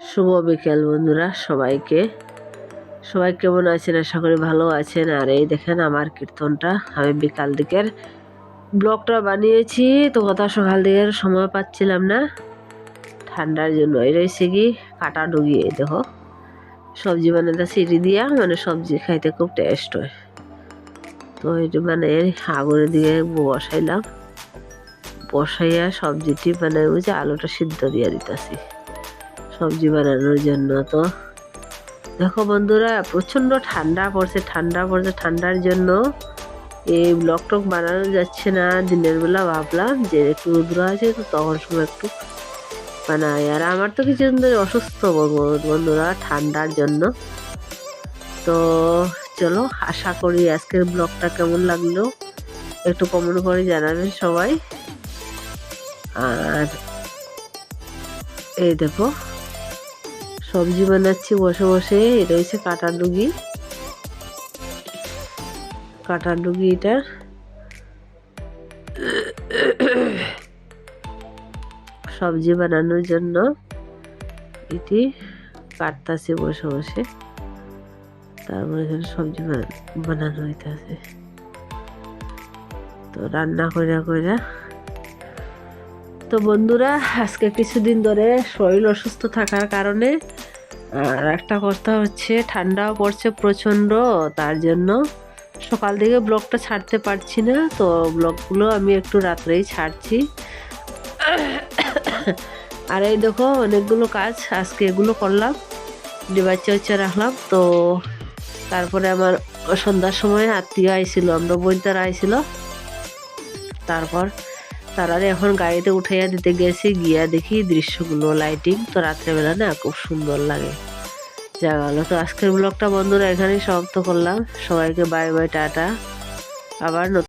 শুভ বিকেল বন্ধুরা, সবাইকে। সবাই কেমন আছেন? আশা করি ভালো আছেন। আর এই দেখেন আমার কীর্তনটা। আমি বিকাল দিকের ব্লগটা বানিয়েছি। তো কথা সকাল দিকের সময় পাচ্ছিলাম না। ঠান্ডার জন্য। এই রয়েছে কি? কাটা ডুগিয়ে দেখো। সবজি বানাতে সিটি দিয়া মানে সবজি খাইতে খুব টেস্ট হয়। তো এটা মানে আগুনের দিকে বসাইলাম। বসাইয়া সবজিটি মানে ওই যে আলুটা সিদ্ধ দিয়ে দিতেছি। সবজি বানানোর জন্য তো। দেখো বন্ধুরা, প্রচণ্ড ঠান্ডা পড়ছে ঠান্ডা পড়ছে, ঠান্ডার জন্য এই ব্লক টক বানানো যাচ্ছে না। দিনের বেলা ভাবলাম যে একটু রুদ্র আছে তো তখন সময় একটু বানাই। আর আমার তো কিছুদিন ধরে অসুস্থ বন্ধুরা ঠান্ডার জন্য। তো চলো, আশা করি আজকের ব্লগটা কেমন লাগল একটু কমেন্ট করে জানাবেন সবাই। আর এই দেখো সবজি বানাচ্ছি, বসে বসে। এটা হচ্ছে কাটার ডুগি কাটার ডুগি এটা সবজি বানানোর জন্য এটি কাটতাছি বসে বসে। তারপরে এখানে সবজি বানা- বানানো হইতেছে। তো রান্না কইরা কইরা তো বন্ধুরা, আজকে কিছুদিন ধরে শরীর অসুস্থ থাকার কারণে, আর একটা কথা হচ্ছে, ঠান্ডাও পড়ছে প্রচণ্ড, তার জন্য সকাল থেকে ব্লগটা ছাড়তে পারছি না। তো ব্লগগুলো আমি একটু রাত্রেই ছাড়ছি। আর এই দেখো, অনেকগুলো কাজ আজকে এগুলো করলাম ডিবাচ্চা উচ্চা রাখলাম। তো তারপরে আমার সন্ধ্যার সময় আত্মীয় আইছিল আমরা বইতারা আইছিল। তারপর তারা এখন গাড়িতে উঠাইয়া দিতে গেছে, গিয়া দেখি দৃশ্যগুলো লাইটিং তো রাত্রেবেলা না খুব সুন্দর লাগে। যা গেলো তো আজকের ব্লগটা বন্ধুরা এখানেই সমাপ্ত করলাম। সবাইকে বাই বাই টাটা। আবার